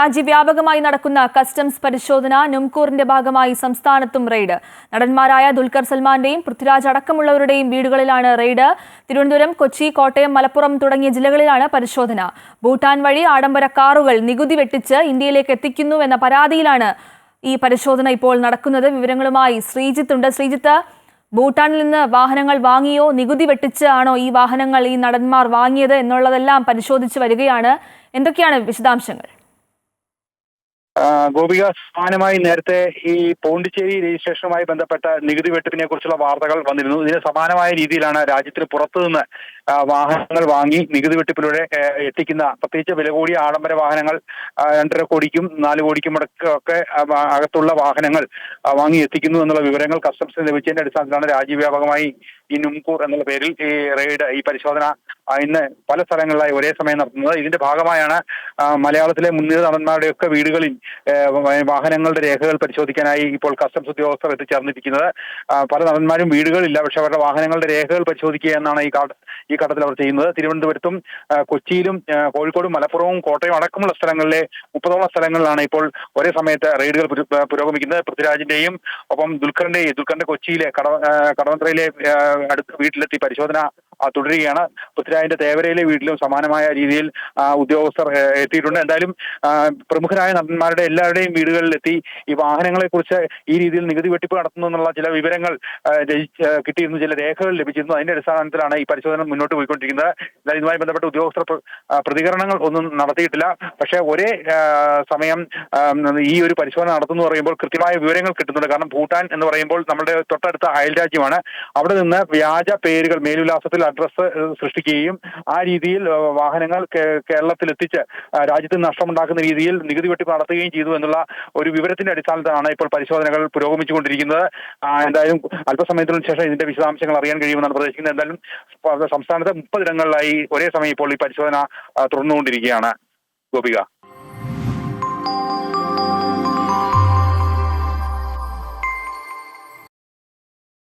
രാജ്യവ്യാപകമായി നടക്കുന്ന കസ്റ്റംസ് പരിശോധന നുംകൂറിന്റെ ഭാഗമായി സംസ്ഥാനത്തും റെയ്ഡ്. നടന്മാരായ ദുൽഖർ സൽമാന്റെയും പൃഥ്വിരാജ് അടക്കമുള്ളവരുടെയും വീടുകളിലാണ് റെയ്ഡ്. തിരുവനന്തപുരം കൊച്ചി കോട്ടയം മലപ്പുറം തുടങ്ങിയ ജില്ലകളിലാണ് പരിശോധന. ഭൂട്ടാൻ വഴി ആഡംബര കാറുകൾ നികുതി വെട്ടിച്ച് ഇന്ത്യയിലേക്ക് എത്തിക്കുന്നുവെന്ന പരാതിയിലാണ് ഈ പരിശോധന ഇപ്പോൾ നടക്കുന്നത്. വിവരങ്ങളുമായി ശ്രീജിത്ത് ഉണ്ട്. ശ്രീജിത്ത് ഭൂട്ടാനിൽ നിന്ന് വാഹനങ്ങൾ വാങ്ങിയോ? നികുതി വെട്ടിച്ച് ആണോ ഈ വാഹനങ്ങൾ ഈ നടന്മാർ വാങ്ങിയത് എന്നുള്ളതെല്ലാം പരിശോധിച്ച് വരികയാണ്. എന്തൊക്കെയാണ് വിശദാംശങ്ങൾ? ഗോപിക സമാനമായി നേരത്തെ ഈ പോണ്ടിച്ചേരി രജിസ്ട്രേഷനുമായി ബന്ധപ്പെട്ട നികുതി വെട്ടിപ്പിനെ കുറിച്ചുള്ള വാർത്തകൾ വന്നിരുന്നു. ഇതിന് സമാനമായ രീതിയിലാണ് രാജ്യത്തിന് പുറത്തുനിന്ന് വാഹനങ്ങൾ വാങ്ങി നികുതി വെട്ടിപ്പിലൂടെ എത്തിക്കുന്ന പ്രത്യേകിച്ച് വില കൂടിയ ആഡംബര വാഹനങ്ങൾ രണ്ടര കോടിക്കും നാല് കോടിക്കും അടക്കം ഒക്കെ ആ, ആ, അകത്തുള്ള വാഹനങ്ങൾ വാങ്ങി എത്തിക്കുന്നു എന്നുള്ള വിവരങ്ങൾ കസ്റ്റംസിന് ലഭിച്ചതിന്റെ അടിസ്ഥാനത്തിലാണ് രാജ്യവ്യാപകമായി ഈ നുംകൂർ എന്നുള്ള പേരിൽ ഈ റെയ്ഡ് ഈ പരിശോധന ഇന്ന് പല സ്ഥലങ്ങളിലായി ഒരേ സമയം നടത്തുന്നത്. ഇതിന്റെ ഭാഗമായാണ് മലയാളത്തിലെ മുൻനിര നടന്മാരുടെയൊക്കെ വീടുകളിൽ വാഹനങ്ങളുടെ രേഖകൾ പരിശോധിക്കാനായി ഇപ്പോൾ കസ്റ്റംസ് ഉദ്യോഗസ്ഥർ എത്തിച്ചേർന്നിരിക്കുന്നത്. പല നടന്മാരും വീടുകളില്ല പക്ഷെ അവരുടെ വാഹനങ്ങളുടെ രേഖകൾ പരിശോധിക്കുക എന്നാണ് ഈ കാ- ഈ ഘട്ടത്തിൽ അവർ ചെയ്യുന്നത്. തിരുവനന്തപുരത്തും കൊച്ചിയിലും കോഴിക്കോടും മലപ്പുറവും കോട്ടയം അടക്കമുള്ള സ്ഥലങ്ങളിലെ മുപ്പതോളം സ്ഥലങ്ങളിലാണ് ഇപ്പോൾ ഒരേ സമയത്ത് റെയ്ഡുകൾ പുരോഗമിക്കുന്നത്. പൃഥ്വിരാജിന്റെയും ഒപ്പം ദുൽഖറിന്റെയും ദുൽഖറിന്റെ കൊച്ചിയിലെ കടവന്ത്രയിലെ അടുത്ത് വീട്ടിലെത്തി പരിശോധന തുടരുകയാണ്. പൃഥ്വിരാജിന്റെ തേവരയിലെ വീട്ടിലും സമാനമായ രീതിയിൽ ഉദ്യോഗസ്ഥർ എത്തിയിട്ടുണ്ട്. എന്തായാലും പ്രമുഖരായ നടന്മാരുടെ എല്ലാവരുടെയും വീടുകളിലെത്തി ഈ വാഹനങ്ങളെ കുറിച്ച് ഈ രീതിയിൽ നികുതി വെട്ടിപ്പ് നടത്തുന്നു എന്നുള്ള ചില വിവരങ്ങൾ കിട്ടിയിരുന്നു. ചില രേഖകൾ ലഭിച്ചിരുന്നു. അതിന്റെ അടിസ്ഥാനത്തിലാണ് ഈ പരിശോധന മുന്നോട്ട് പോയിക്കൊണ്ടിരിക്കുന്നത്. എന്തായാലും ഇതുമായി ബന്ധപ്പെട്ട ഉദ്യോഗസ്ഥർ പ്രതികരണങ്ങൾ ഒന്നും നടത്തിയിട്ടില്ല. പക്ഷേ ഒരേ സമയം ഈ ഒരു പരിശോധന നടത്തുന്നു പറയുമ്പോൾ കൃത്യമായ വിവരങ്ങൾ കിട്ടുന്നുണ്ട്. കാരണം ഭൂട്ടാൻ എന്ന് പറയുമ്പോൾ നമ്മുടെ തൊട്ടടുത്ത അയൽ രാജ്യമാണ് അവിടെ നിന്ന് വ്യാജ പേരുകൾ മേൽവിലാസത്തിൽ അഡ്രസ്സ് സൃഷ്ടിക്കുകയും ആ രീതിയിൽ വാഹനങ്ങൾ കേരളത്തിൽ എത്തിച്ച് രാജ്യത്തിന് നഷ്ടമുണ്ടാക്കുന്ന രീതിയിൽ നികുതി വെട്ടിപ്പ് നടത്തുകയും ചെയ്തു എന്നുള്ള ഒരു വിവരത്തിന്റെ അടിസ്ഥാനത്തിലാണ് ഇപ്പോൾ പരിശോധനകൾ പുരോഗമിച്ചുകൊണ്ടിരിക്കുന്നത്. എന്തായാലും അല്പസമയത്തിനു ശേഷം ഇതിന്റെ വിശദാംശങ്ങൾ അറിയാൻ കഴിയുമെന്നാണ് പ്രതീക്ഷിക്കുന്നത്. എന്തായാലും സംസ്ഥാനത്തെ മുപ്പതിടങ്ങളിലായി ഒരേ സമയം ഇപ്പോൾ ഈ പരിശോധന തുടർന്നുകൊണ്ടിരിക്കുകയാണ്. ഗോപിക.